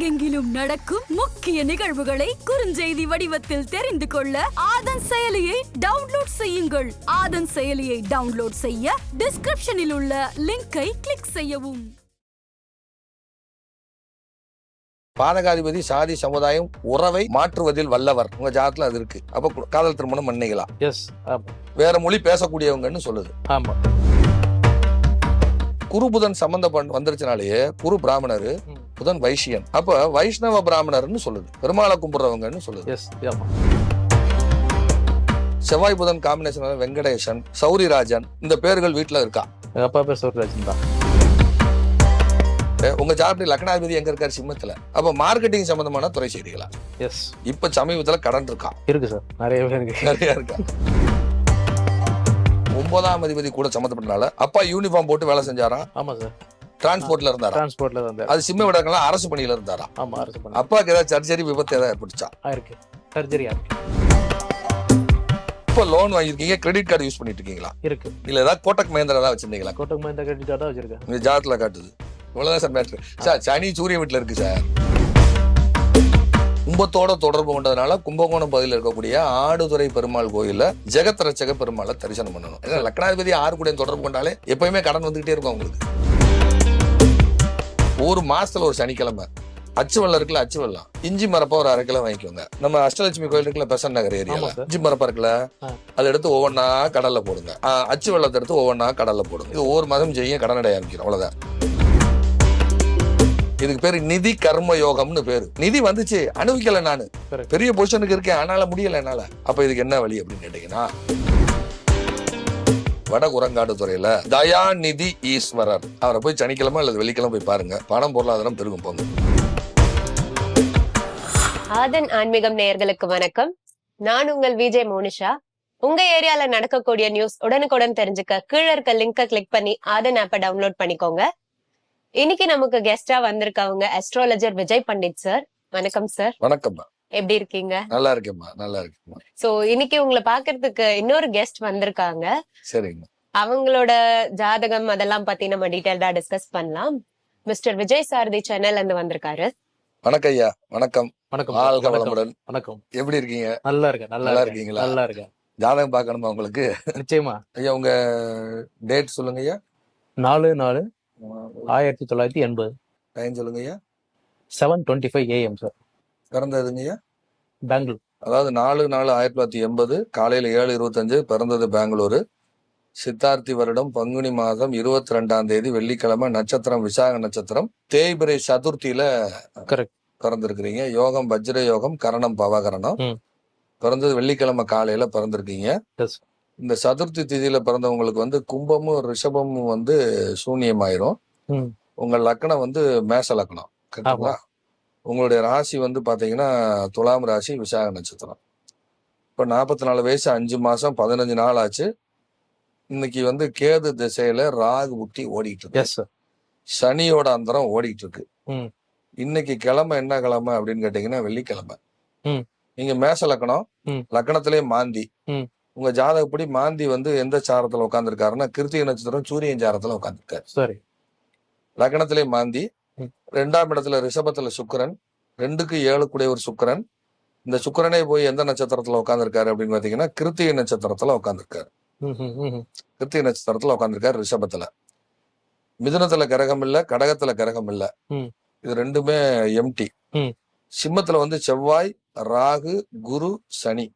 உலகெங்கிலும் நடக்கும் முக்கிய நிகழ்வுகளை குறுஞ்செய்தி வடிவத்தில் தெரிந்து கொள்ள ஆதன் செயலியை டவுன்லோட் செய்யுங்கள். ஆதன் செயலியை டவுன்லோட் செய்ய டிஸ்கிரிப்ஷனில் உள்ள லிங்கை கிளிக் செய்யவும். பாதகாதிபதி சாதி சமுதாயம் உறவை மாற்றுவதில் வல்லவர். உங்க ஜாதத்துல அது இருக்கு. அப்ப காதல் திருமணம் பண்ணிக்கலாம். எஸ் வேற மொழி பேசக்கூடியவங்கன்னு சொல்லுது. ஆமா. குரு புதன் சம்பந்தம் வந்துருச்சுனாலேயே குரு பிராமணரு. புதன் வைசியன் அப்ப வைஷ்ணவ பிராமணர்னு சொல்லுது. பெருமாளை கும்பிடுறவங்கன்னு சொல்லுது. செவ்வாய் புதன் காம்பினேஷன் வெங்கடேசன் சௌரிராஜன் இந்த பேர்கள் வீட்டுல இருக்கா? எங்க அப்பா பேர் சௌர்ராஜன் தான். உங்க ஜாதகத்தில் லக்னாதிபதி எங்க இருக்காரு சிம்மத்துல? அப்ப மார்க்கெட்டிங் சம்பந்தமான துறை செய்றீங்களா எஸ் இப்ப சமீபத்துல கடன் இருக்கா? இருக்கு சார். நிறைய பேர் இருக்கு. நிறைய இருக்கா? ஒன்பதாம் அதிபதி கூட சம்மந்தப்பட்டனால அப்பா யூனிஃபார்ம் போட்டு வேலை செஞ்சாரா? ஆமா சார். டிரான்ஸ்போர்ட்ல இருந்தாரா? டிரான்ஸ்போர்ட்ல தான் அது சிம்ம விடக்கலாம் அரசு பணியில இருந்தாரா? ஆமா அரசு பண்ண அப்பாவுக்கு ஏதாவது சர்ஜரி விபத்து ஏதாவது ஏற்பட்டுச்சா? இருக்கு. சர்ஜரியா இருக்கு. இப்போ லோன் வாங்கியிருக்கீங்க கிரெடிட் கார்டு யூஸ் பண்ணிட்டு இருக்கீங்களா இருக்கு. இல்ல ஏதாவது கோட்டக் மஹேந்திரா ஏதாவது வச்சிருந்தீங்களா? கோட்டக் மஹிந்தா கிரெடிட் கார்டா வச்சிருக்கேன். இந்த ஜாதத்துல காட்டுது. இவ்வளவுதான் சார் மேட்ரு சார் சனி சூரிய வீட்டுல இருக்கு சார். கும்பத்தோட தொடர்பு கொண்டதுனால கும்பகோணம் பகுதியில் இருக்கக்கூடிய ஆடுதுறை பெருமாள் கோயில்ல ஜெகத் ரட்சக பெருமாளை தரிசனம் பண்ணணும். ஏன்னா லக்னாதிபதி ஆறு கூட தொடர்பு கொண்டாலே எப்பயுமே கடன் வந்துகிட்டே இருக்கும் அவங்களுக்கு. ஒரு மாசத்துல ஒரு சனிக்கிழமை. அச்சு வெள்ளம் இருக்குல்ல அச்சு வெள்ளம். இஞ்சி மரப்பா ஒரு அரை கிலோ வாங்கிக்கோங்க. நம்ம அஷ்டலட்சுமி கோயில் இருக்குல்ல பெசன் நகர் ஏரியால. இஞ்சி மரப்பா இருக்குல்ல. அதை எடுத்து ஒவ்வொன்றா கடல்ல போடுங்க. அச்சு வெள்ளத்தை எடுத்து ஒவ்வொன்றா கடல்ல போடுங்க. இது ஒவ்வொரு மாதம் செய்ய கடன் அடைய ஆரம்பிக்கிறோம். அவ்வளவுதான். இதுக்கு பேரு நிதி கர்ம யோகம்னு பேரு. நிதி வந்துச்சு அனுபவிக்கல நானு. பெரிய பொசிஷனுக்கு இருக்கேன் ஆனால முடியல என்னால. அப்ப இதுக்கு என்ன வழி அப்படின்னு கேட்டீங்கன்னா வட குரங்காடு துறையில தயாநிதி ஈஸ்வரர். அவரை போய் சனிக்கிழமை அல்லது வெள்ளிக்கிழமை போய் பாருங்க. பணம் பொருளாதாரம் பெருகும் போங்க. ஆதன் ஆன்மீகம் நேயர்களுக்கு வணக்கம். நான் உங்கள் விஜய் மோனிஷா. உங்க ஏரியால நடக்கக்கூடிய நியூஸ் உடனுக்குடன் தெரிஞ்சுக்க கீழே இருக்க லிங்கை கிளிக் பண்ணி ஆதன் ஆப்பை டவுன்லோட் பண்ணிக்கோங்க. இன்னைக்கு நமக்கு கெஸ்டா வந்திருக்கவங்க அஸ்ட்ராலஜர் விஜய் பண்டிட் சார் வணக்கம் சார் வணக்கம்மா எப்படி இருக்கீங்க? நல்லா இருக்கேம்மா நல்லா இருக்கேம்மா. சோ இன்னைக்கு உங்களை பாக்குறதுக்கு இன்னொரு கெஸ்ட் வந்திருக்காங்க. சரிங்க. அவங்களோட ஜாதகம் அதெல்லாம் பத்தி நம்ம டீடைல்டா டிஸ்கஸ் பண்ணலாம். மிஸ்டர் விஜய் சாரதி சென்னையில இருந்து வந்திருக்காரு. வணக்கம் ஐயா வணக்கம். வணக்கம் வாழ்க வணக்கம். வளமுடன் வணக்கம். எப்படி இருக்கீங்க? நல்லா இருக்கேன் நல்லா நல்லா இருக்கீங்களா? நல்லா இருக்கேன். ஜாதகம் பார்க்கணுமா உங்களுக்கு? நிச்சயமா. ஐயா உங்க டேட் சொல்லுங்க ஐயா. நாலு நாலு ஆயிரத்தி தொள்ளாயிரத்தி எண்பது. டைம் சொல்லுங்க ஐயா. Seven twenty five AM sir பிறந்ததுங்க ஐயா பெங்களூர். அதாவது நாலு நாலு ஆயிரத்தி தொள்ளாயிரத்தி எண்பது காலையில ஏழு இருபத்தஞ்சு பிறந்தது பெங்களூரு. சித்தார்த்தி வருடம் பங்குனி மாதம் இருபத்தி ரெண்டாம் தேதி வெள்ளிக்கிழமை நட்சத்திரம் விசாக நட்சத்திரம். தேய்பிரை சதுர்த்தியில பிறந்திருக்கிறீங்க. யோகம் வஜ்ர யோகம் கரணம் பவகரணம். பிறந்தது வெள்ளிக்கிழமை காலையில பிறந்திருக்கீங்க. இந்த சதுர்த்தி திதியில பிறந்தவங்களுக்கு வந்து கும்பமும் ரிஷபமும் வந்து சூன்யமாயிரும். உங்க லக்னம் வந்து மேச லக்னம் கரெக்டுங்களா உங்களுடைய ராசி வந்து பாத்தீங்கன்னா துலாம் ராசி விசாக நட்சத்திரம் இப்ப நாற்பத்தி நாலு வயசு அஞ்சு மாசம் பதினஞ்சு நாள் ஆச்சு இன்னைக்கு வந்து கேது திசையில ராகு புத்தி ஓடிட்டு இருக்கு சனியோட அந்தரம் ஓடிட்டு இருக்கு. இன்னைக்கு கிழமை என்ன கிழமை அப்படின்னு கேட்டீங்கன்னா வெள்ளிக்கிழமை. நீங்க மேச லக்கணம். லக்கணத்திலே மாந்தி. உங்க ஜாதகப்படி மாந்தி வந்து எந்த சாரத்துல உட்காந்துருக்காருன்னா கிருத்திகை நட்சத்திரம் சூரியன் சாரத்துல உட்காந்துருக்காரு சரி லக்னத்திலே மாந்தி. ரெண்டாம் இடத்துல ரிஷபத்துல சுக்கிரன் ரெண்டுக்கு ஏழு கூடிய ஒரு சுக்கிரன். இந்த சுக்கிரனே போய் எந்த நட்சத்திரத்துல உட்காந்துருக்காரு அப்படின்னு பாத்தீங்கன்னா கிருத்திகை நட்சத்திரத்துல உட்காந்துருக்காரு. கிருத்திகை நட்சத்திரத்துல உட்காந்துருக்காரு ரிஷபத்துல. மிதுனத்துல கிரகம் இல்ல கடகத்துல கிரகம் இல்ல. இது ரெண்டுமே எம்டி. சிம்மத்துல வந்து செவ்வாய் ராகு குரு சனி.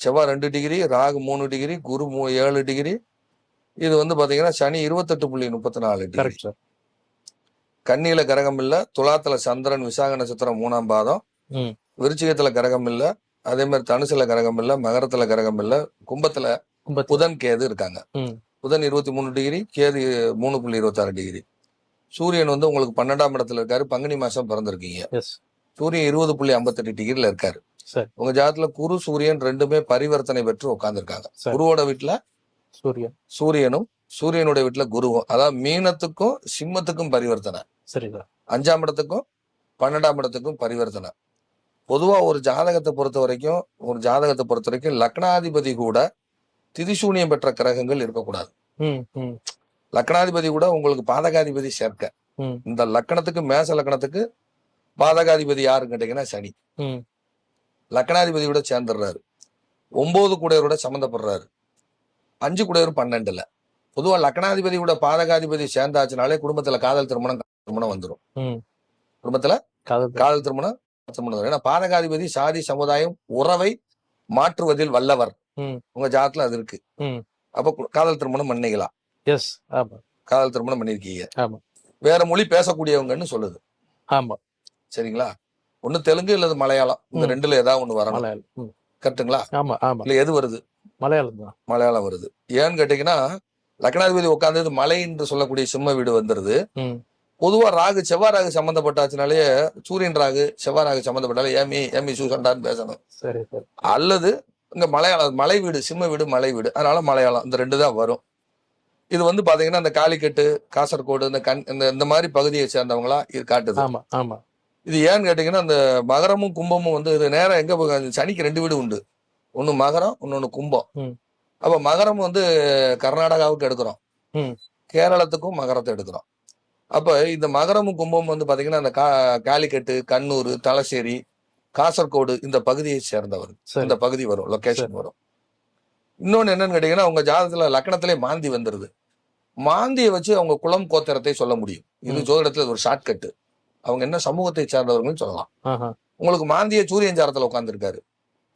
செவ்வாய் ரெண்டு டிகிரி ராகு மூணு டிகிரி குரு ஏழு டிகிரி இது வந்து பாத்தீங்கன்னா சனி இருபத்தெட்டு புள்ளி முப்பத்தி நாலு டிகிரி கன்னியில கிரகம் இல்ல துலாத்துல சந்திரன் விசாக நட்சத்திரம் மூணாம் பாதம். விருச்சிகத்துல கிரகம் இல்ல அதே மாதிரி தனுசுல கிரகம் இல்ல மகரத்துல கிரகம் இல்ல கும்பத்துல கும்பத்து புதன் கேது இருக்காங்க. புதன் இருபத்தி மூணு டிகிரி கேது மூணு புள்ளி இருபத்தாறு டிகிரி சூரியன் வந்து உங்களுக்கு பன்னெண்டாம் இடத்துல இருக்காரு பங்குனி மாசம் பிறந்திருக்கீங்க. சூரியன் இருபது புள்ளி ஐம்பத்தெட்டு டிகிரில இருக்காரு. உங்க ஜாதத்துல குரு சூரியன் ரெண்டுமே பரிவர்த்தனை பெற்று உட்கார்ந்துருக்காங்க. சரி. குருவோட வீட்டுல சூரியன். சூரியனும் சூரியனுடைய வீட்டுல குருவும் அதாவது மீனத்துக்கும் சிம்மத்துக்கும் பரிவர்த்தனை. சரி சார் அஞ்சாம் இடத்துக்கும் பன்னெண்டாம் இடத்துக்கும் பரிவர்த்தனை. பொதுவா ஒரு ஜாதகத்தை பொறுத்த வரைக்கும் ஒரு ஜாதகத்தை பொறுத்த வரைக்கும் லக்னாதிபதி கூட திதிசூனியம் பெற்ற கிரகங்கள் இருக்கக்கூடாது. லக்னாதிபதி கூட உங்களுக்கு பாதகாதிபதி சேர்க்க. இந்த லக்கணத்துக்கு மேச லக்கணத்துக்கு பாதகாதிபதி யாருன்னு கேட்டீங்கன்னா சனி. ம். லக்னாதிபதியோட சேர்ந்துடுறாரு. ஒன்பது குடையரோட சம்மந்தப்படுறாரு. அஞ்சு குடையர் பன்னெண்டுல. பொதுவா லக்னாதிபதியோட பாதகாதிபதி சேர்ந்தாச்சுனாலே குடும்பத்துல காதல் திருமணம் திருமணம் வந்துடும் குடும்பத்துல காதல் காதல் திருமணம் திருமணம். ஏன்னா பாதகாதிபதி சாதி சமுதாயம் உறவை மாற்றுவதில் வல்லவர். உங்க ஜாதத்துல அது இருக்கு. அப்ப காதல் திருமணம் பண்ணிக்கலாம். எஸ் ஆமா. காதல் திருமணம் பண்ணிருக்கீங்க. ஆமா. வேற மொழி பேசக்கூடியவங்கன்னு சொல்லுது. ஆமா. சரிங்களா? ஒண்ணு தெலுங்கு இல்லது மலையாளம். இந்த. ரெண்டுல ஏதாவது ஒண்ணு வரணும். கரெக்ட்டுங்களா? ஆமா ஆமா. இல்ல எது வருது? மலையாளம் தான். மலையாளம் வருது. ஏன்னு கேட்டீங்கன்னா லக்னாதிபதி உட்கார்ந்தது மலை என்று சொல்லக்கூடிய சிம்ம வீடு வந்துருது. பொதுவா ராகு செவ்வாய் ராகு சம்பந்தப்பட்டாச்சுனாலே சூரியன் ராகு செவ்வாய் ராகு சம்பந்தப்பட்டாலே ஏமி ஏமி சூசண்டான்னு பேசணும். அல்லது இங்க மலையாளம் மலை வீடு சிம்ம வீடு மலை வீடு அதனால மலையாளம் இந்த ரெண்டு தான் வரும். இது வந்து பாத்தீங்கன்னா இந்த காலிக்கட்டு காசர்கோடு இந்த கண் இந்த இந்த மாதிரி பகுதியை சேர்ந்தவங்களா இது காட்டுது. ஆமா ஆமா. இது ஏன்னு கேட்டீங்கன்னா இந்த மகரமும் கும்பமும் வந்து இது நேரம் எங்க சனிக்கு ரெண்டு வீடு உண்டு. ஒன்னு மகரம் இன்னொன்னு கும்பம். அப்ப மகரம் வந்து கர்நாடகாவுக்கு எடுக்கிறோம். கேரளத்துக்கும் மகரத்தை எடுக்கிறோம். அப்ப இந்த மகரமும் கும்பமும் வந்து பாத்தீங்கன்னா இந்த கா காலிக்கட்டு கண்ணூர் தலசேரி காசர்கோடு இந்த பகுதியை சேர்ந்தவர். சரி. இந்த பகுதி வரும் லொகேஷன் வரும். இன்னொன்னு என்னன்னு கேட்டீங்கன்னா உங்க ஜாதகத்துல லக்கணத்திலே மாந்தி வந்துருது. மாந்தியை வச்சு அவங்க குலம் கோத்திரத்தை சொல்ல முடியும். இது. ஜோதிடத்துல ஒரு ஷார்ட்கட் அவங்க என்ன சமூகத்தை சார்ந்தவர்கள்னு சொல்லலாம். உங்களுக்கு மாந்திய சூரியன் சாரத்துல உட்காந்துருக்காரு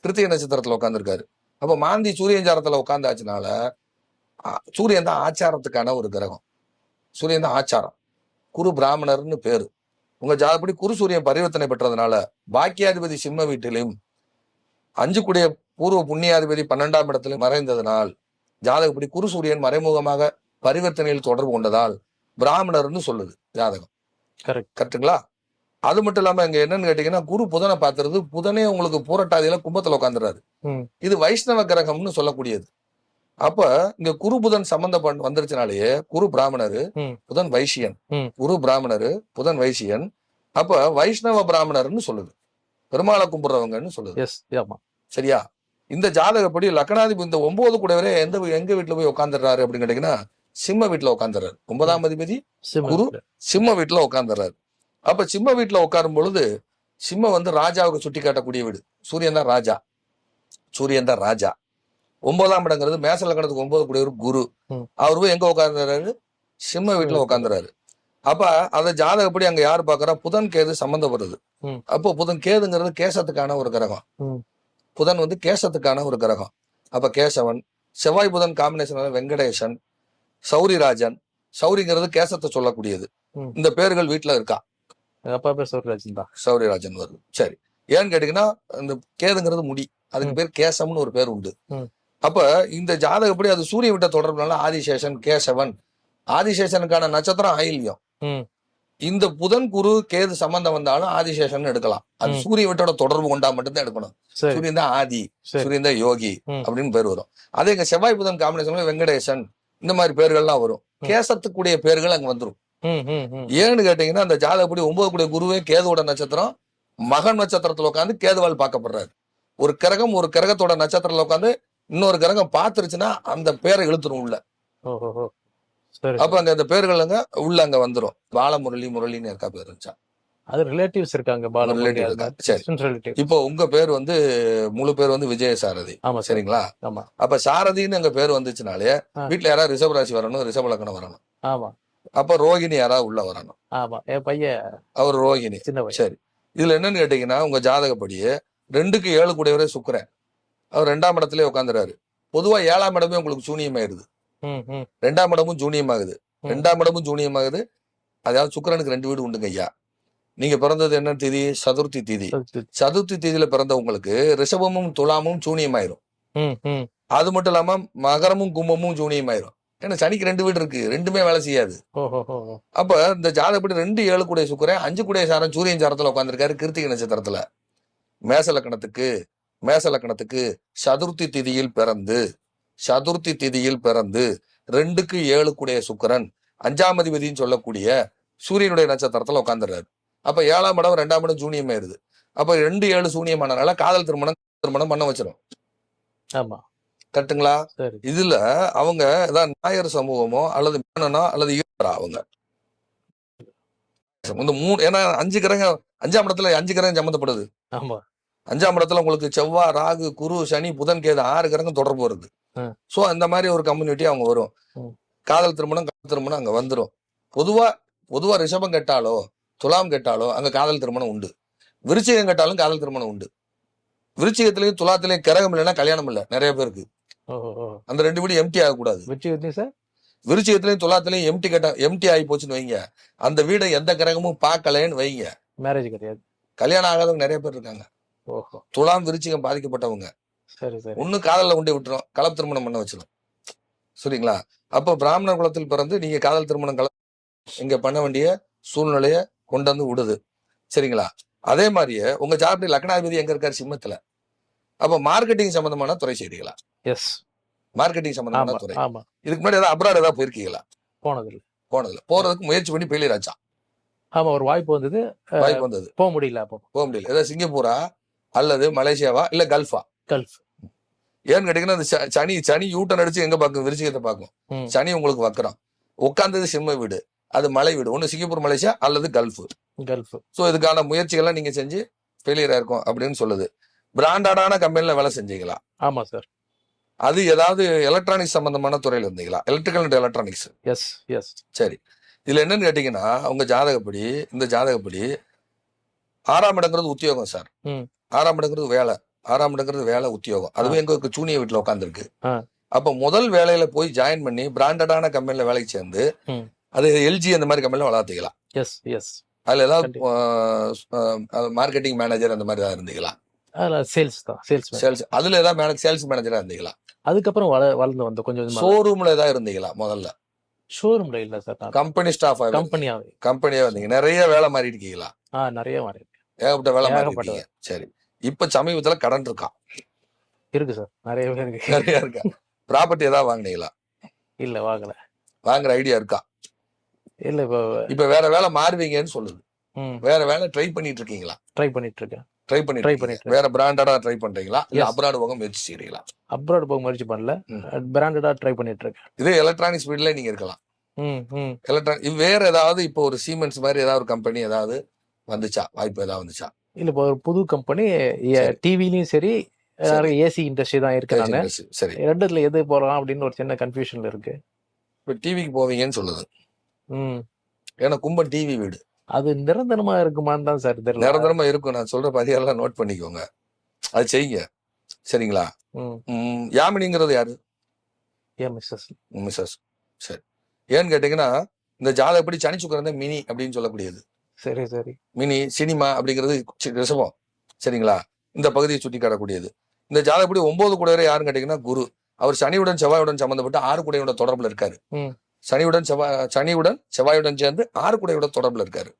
கிருத்திகை நட்சத்திரத்துல உட்காந்துருக்காரு அப்ப மாந்தி சூரியன் சாரத்துல உட்காந்தாச்சுனால சூரியன் தான் ஆச்சாரத்துக்கான ஒரு கிரகம். சூரியன் தான் ஆச்சாரம். குரு பிராமணர்னு பேரு. உங்க ஜாதப்படி குரு சூரியன் பரிவர்த்தனை பெற்றதுனால பாக்கியாதிபதி சிம்ம வீட்டிலும் அஞ்சு கூடிய பூர்வ புண்ணியாதிபதி பன்னெண்டாம் இடத்துல மறைந்ததனால் ஜாதகப்படி குரு சூரியன் மறைமுகமாக பரிவர்த்தனையில் தொடர்பு கொண்டதால் பிராமணர்னு சொல்லுது ஜாதகம். கரெக்ட். கரெக்ட்டுங்களா? அது மட்டும் இல்லாம இங்க என்னன்னு கேட்டீங்கன்னா குரு புதனை பாத்துறது புதனே உங்களுக்கு பூரட்டாதியில கும்பத்துல உட்காந்துறாரு. இது வைஷ்ணவ கிரகம்னு சொல்லக்கூடியது. அப்ப இங்க குரு புதன் சம்பந்தம் வந்துருச்சுனாலேயே குரு பிராமணரு. புதன் வைசியன். குரு பிராமணரு புதன் வைசியன் அப்ப வைஷ்ணவ பிராமணர்னு சொல்லுது. பெருமாளை கும்பிடுறவங்கன்னு சொல்லுது. சரியா? இந்த ஜாதகப்படி லக்னாதிபதி இந்த ஒன்பது கூடவரே எந்த எங்க வீட்டுல போய் உட்காந்துடுறாரு அப்படின்னு கேட்டீங்கன்னா சிம்ம வீட்டுல உட்காந்துறாரு ஒன்பதாம் அதிபதி குரு? சிம்ம வீட்டுல உட்காந்துறாரு அப்ப சிம்ம வீட்டுல உட்காரும் பொழுது சிம்ம வந்து ராஜாவுக்கு சுட்டி காட்டக்கூடிய வீடு. சூரியன் தான் ராஜா. சூரியன் தான் ராஜா. ஒன்பதாம் இடங்கிறது மேச லக்கணத்துக்கு ஒன்பது கூடியவர் குரு. ம். அவர் எங்க உட்கார்ந்துறாரு சிம்ம வீட்டுல உட்காந்துறாரு அப்ப அத ஜாதகப்படி அங்க யாரு பாக்குறா? புதன் கேது சம்பந்தப்படுது ம். அப்போ புதன் கேதுங்கிறது கேசத்துக்கான ஒரு கிரகம். புதன் வந்து கேசத்துக்கான ஒரு கிரகம். அப்ப கேசவன் செவ்வாய் புதன் காம்பினேஷன் வெங்கடேசன் சௌரிராஜன் சௌரிங்கிறது கேசத்தை சொல்லக்கூடியது. இந்த பேர்கள் வீட்டுல இருக்கா? எங்க அப்பா பேர் சௌர்ராஜன் தான். சௌரியராஜன் வருது. சரி. ஏன்னு கேட்டீங்கன்னா இந்த கேதுங்கிறது முடி. அதுக்கு. பேர் கேசம்னு ஒரு பேர் உண்டு. அப்ப இந்த ஜாதகப்படி அது சூரிய விட்ட தொடர்புனால ஆதிசேஷன் கேசவன். ஆதிசேஷனுக்கான நட்சத்திரம் ஆயில்யம். இந்த புதன் குரு கேது சம்பந்தம் வந்தாலும் ஆதிசேஷன் எடுக்கலாம். அது. சூரிய விட்டோட தொடர்பு கொண்டா மட்டும்தான் எடுக்கணும். சரி. சூரியன் தான் ஆதி சரி. சூரியன் தான் யோகி. அப்படின்னு பேர் வரும். அதே இங்க செவ்வாய் புதன் காம்பினேஷன்ல வெங்கடேசன். இந்த மாதிரி பேர்கள்லாம் வரும். ம். கேசத்துக்குரிய பேர்கள் அங்க வந்துரும். ஏன்னு கேட்டீங்கன்னா அந்த ஜாதகப்படி ஒன்பது கூடிய குருவே கேதுவோட நட்சத்திரம். மகன் நட்சத்திரத்துல உட்காந்து கேதுவால் பார்க்கப்படுறாரு. ஒரு கிரகம் ஒரு கிரகத்தோட நட்சத்திரத்துல உட்காந்து இன்னொரு கிரகம் பார்த்துருச்சுன்னா அந்த பேரை இழுத்துரும் உள்ள. அப்ப அங்க அந்த பேர்கள் அங்க உள்ள அங்க வந்துரும். பாலமுரளி முரளின்னு இருக்கா பேர் இருந்துச்சா? அது ரிலேட்டிவ்ஸ் இருக்காங்க. சரி. இப்போ உங்க பேர் வந்து முழு பேர் வந்து விஜய சாரதி ஆமா சரி. சரிங்களா? ஆமா. அப்ப சாரதின்னு அங்க பேர் வந்துச்சுனாலே. வீட்டுல யாராவது ரிஷப ராசி வரணும் ரிஷப லக்னம் வரணும். ஆமா. அப்ப ரோகிணி யாராவது உள்ள வரணும். ஆமா என் பையன் அவர் ரோகிணி. சின்ன சரி. இதுல என்னன்னு கேட்டீங்கன்னா உங்க ஜாதகப்படியே ரெண்டுக்கு ஏழு கூடியவரே சுக்கிரன். அவர் ரெண்டாம் இடத்துல உட்காந்துறாரு பொதுவா ஏழாம் இடமே உங்களுக்கு சூனியமாயிருது. ம் ம். ரெண்டாம் இடமும் ஜூனியமாகுது ம். ரெண்டாம் இடமும் ஜூனியமாகுது அதாவது சுக்கிரனுக்கு ரெண்டு வீடு உண்டுங்க ஐயா. நீங்க பிறந்தது என்ன திதி? சதுர்த்தி திதி. சதுர்த்தி திதியில பிறந்தவங்களுக்கு ரிஷபமும் துலாமும் சூனியமாயிரும். ம் ம். அது மட்டும் இல்லாம மகரமும் கும்பமும் சூனியமாயிரும். ஏன்னா சனிக்கு ரெண்டு வீடு இருக்கு ரெண்டுமே வேலை செய்யாது. அப்ப இந்த ஜாதகப்படி ரெண்டு ஏழு கூடிய சுக்கரன் அஞ்சு கூடிய சாரம் சூரியன் சாரத்துல உட்காந்துருக்காரு கிருத்திகை நட்சத்திரத்துல. மேச லக்கணத்துக்கு மேச லக்கணத்துக்கு சதுர்த்தி திதியில் பிறந்து சதுர்த்தி திதியில் பிறந்து ரெண்டுக்கு ஏழு கூடிய சுக்கிரன் அஞ்சாம் அதிபதினு சொல்லக்கூடிய சூரியனுடைய நட்சத்திரத்துல உட்காந்துறாரு அப்ப ஏழாம் இடம் ரெண்டாம் இடம் சூனியம் ஆயிருது அப்ப ரெண்டு ஏழு சூனியமானனால காதல் திருமணம் திருமணம் பண்ண வச்சிடும் ஆமா. கரெக்ட்டுங்களா சரி. இதுல அவங்க ஏதாவது நாயர் சமூகமோ அல்லது மேனனோ அல்லது ஈழரா அவங்க? இந்த மூணு ஏன்னா அஞ்சு கிரகம் அஞ்சாம் இடத்துல அஞ்சு கிரகம் சம்மந்தப்படுது. ஆமா. அஞ்சாம் இடத்துல உங்களுக்கு செவ்வாய் ராகு குரு சனி புதன் கேது ஆறு கிரகம் தொடர்பு வருது. சோ அந்த மாதிரி ஒரு கம்யூனிட்டி அவங்க வரும். காதல் திருமணம் காதல் திருமணம் அங்க வந்துரும். பொதுவா பொதுவா ரிஷபம் கெட்டாலோ துலாம் கெட்டாலோ அங்க காதல் திருமணம் உண்டு. விருச்சிகம் கெட்டாலும் காதல் திருமணம் உண்டு. விருச்சிகத்திலையும் துலாத்திலையும் கிரகம் இல்லைன்னா கல்யாணம் இல்லை. நிறைய பேருக்கு. அந்த ரெண்டு வீடு எம்டி ஆகக்கூடாது. விருச்சிகத்திலையும் துலாத்திலையும் எம்டி கட்ட எம்டி ஆகி போச்சுன்னு வைங்க. அந்த வீடை எந்த கிரகமும் பார்க்கலன்னு வைங்க. மேரேஜ் கிடையாது. கல்யாணம் ஆகாதவங்க நிறைய பேர் இருக்காங்க. ஓஹோ. துலாம் விருச்சிகம் பாதிக்கப்பட்டவங்க. சரி சரி. ஒண்ணு காதல்ல கொண்டு விட்டுரும் கலப்பு திருமணம் பண்ண வச்சிடும் சரிங்களா? அப்போ பிராமணர் குலத்தில் பிறந்து நீங்க காதல் திருமணம் கல இங்க பண்ண வேண்டிய சூழ்நிலைய கொண்டு வந்து விடுது. சரிங்களா? அதே மாதிரியே உங்க ஜாபி லக்னாதிபதி எங்க இருக்காரு சிம்மத்துல? அப்ப மார்க்கெட்டிங் சம்பந்தமான துறை செய்றீங்களா எஸ் மார்க்கெட்டிங் சம்பந்தமான துறை. ஆமா. இதுக்கு முன்னாடி ஏதாவது அப்ராட் ஏதாவது போயிருக்கீங்களா? போனதில்லை. போனதுல போறதுக்கு முயற்சி பண்ணி ஃபெயிலியர் ஆச்சா ஆமா ஒரு வாய்ப்பு வந்தது. வாய்ப்பு வந்தது. போக முடியல அப்போ போக முடியல. ஏதாவது சிங்கப்பூரா? அல்லது மலேசியாவா? இல்ல கல்ஃபா? கல்ஃப். ஏன்னு கேட்டீங்கன்னா அந்த சனி சனி யூட்டன் அடிச்சு எங்க பார்க்கும்? விருச்சிகத்தை பார்க்கும். ம். சனி உங்களுக்கு வக்கரம். உட்கார்ந்தது சிம்ம வீடு. அது மலை வீடு. ஒண்ணு சிங்கப்பூர் மலேசியா அல்லது கல்ஃப். கல்ஃப். சோ இதுக்கான முயற்சிகள்லாம் நீங்க செஞ்சு ஃபெயிலியர் ஆயிருக்கும் அப்படின்னு சொல்லுது. பிராண்டடான கம்பெனில வேலை செஞ்சீங்களா? ஆமா சார் அது ஏதாவது எலக்ட்ரானிக்ஸ் சம்பந்தமான துறையில இருந்தீங்களா? Electrical and electronics yes yes சரி. இதுல என்னன்னு கேட்டீங்கன்னா உங்க ஜாதகப்படி இந்த ஜாதகப்படி ஆறாம் இடங்கிறது உத்தியோகம் சார். ஆறாம் இடங்கிறது வேலை. ஆறாம் இடங்கிறது வேலை உத்தியோகம். அதுவே எங்க சூனிய வீட்டுல உட்காந்துருக்கு. அப்ப முதல் வேலையில போய் ஜாயின் பண்ணி பிராண்டடான கம்பெனில வேலைக்கு சேர்ந்து. அது எல்ஜி அந்த மாதிரி கம்பெனில வளர்த்திக்கலாம் எஸ் எஸ் அதுல ஏதாவது. மார்க்கெட்டிங் மேனேஜர் அந்த மாதிரி ஏதாவது இருந்தீங்களா? சேல்ஸ் தான் சேல்ஸ் சேல்ஸ் அதுல ஏதாவது சேல்ஸ் மேனேஜரா இருந்தீங்களா? அதுக்கப்புறம் வள வளர்ந்து வந்த கொஞ்சம் ஷோரூம்ல ஏதாவது இருந்தீங்களா முதல்ல? ஷோரூம்ல இல்ல சார் கம்பெனி ஸ்டாஃப் கம்பெனியாவே கம்பெனியா வந்தீங்க நிறைய வேலை மாறி இருக்கீங்களா ஆ நிறைய மாறி ஏகப்பட்ட வேலை மாறி இருக்கீங்க சரி. இப்ப சமீபத்துல கடன் இருக்கா? இருக்கு சார். நிறைய பேர் இருக்கு. நிறைய இருக்கா? ப்ராப்பர்ட்டி ஏதாவது வாங்குனீங்களா? இல்ல வாங்கல. வாங்குற ஐடியா இருக்கா? இல்ல இப்போ இப்ப வேற வேலை மாறுவீங்கன்னு சொல்லுது. வேற வேலை ட்ரை பண்ணிட்டு இருக்கீங்களா? ட்ரை பண்ணிட்டு இருக்கேன். ட்ரை Try இருக்கீங்க. பண்ணிட்டு வேற பிராண்டடா ட்ரை பண்றீங்களா? இல்ல. அப்ராட் போக முயற்சி செய்றீங்களா? அப்ராட் போக முயற்சி பண்ணல. பிராண்டடா ட்ரை பண்ணிட்டு இருக்கேன். இதே எலக்ட்ரானிக்ஸ் ஃபீல்ட்ல நீங்க இருக்கலாம். எலக்ட்ரானிக் வேற ஏதாவது இப்போ ஒரு சீமெண்ட்ஸ் மாதிரி ஏதாவது ஒரு கம்பெனி ஏதாவது வந்துச்சா? வாய்ப்பு ஏதாவது வந்துச்சா? இல்ல இப்போ ஒரு புது கம்பெனி. டிவிலையும் சரி. ஏசி இண்டஸ்ட்ரி தான் இருக்கு நானு. சரி. ரெண்டுத்துல எது போறோம் அப்படின்னு ஒரு சின்ன கன்ஃபியூஷன்ல இருக்கு. இப்ப டிவிக்கு போவீங்கன்னு சொல்லுது. ஏன்னா கும்பம் டிவி வீடு. அது நிரந்தரமா இருக்குமான்னு தான் சார் தெரியல. நிரந்தரமா இருக்கும். நான் சொல்ற பதியெல்லாம் நோட் பண்ணிக்கோங்க. அது செய்யுங்க. சரிங்களா? யாமினிங்கிறது யாரு? ஏன் மிஸ்ஸஸ். மிஸ்ஸஸ். சரி. ஏன்னு கேட்டீங்கன்னா இந்த ஜாதகப்படி சனி சுக்கரன் மினி அப்படின்னு சொல்லக்கூடியது. சரி சரி. மினி சினிமா அப்படிங்கிறது ரிஷபம். சரிங்களா? இந்த பகுதியை சுட்டி காட்டக்கூடியது. இந்த ஜாதகப்படி ஒன்பது கூடையரை யாருன்னு கேட்டீங்கன்னா குரு. அவர் சனியுடன் செவ்வாயுடன் சம்பந்தப்பட்ட ஆறு கூடையோட தொடர்புல இருக்காரு. ம். சனியுடன் செவ்வாய் சனியுடன் செவ்வாயுடன் சேர்ந்து ஆறு கூடையோட தொடர்புல இருக்காரு.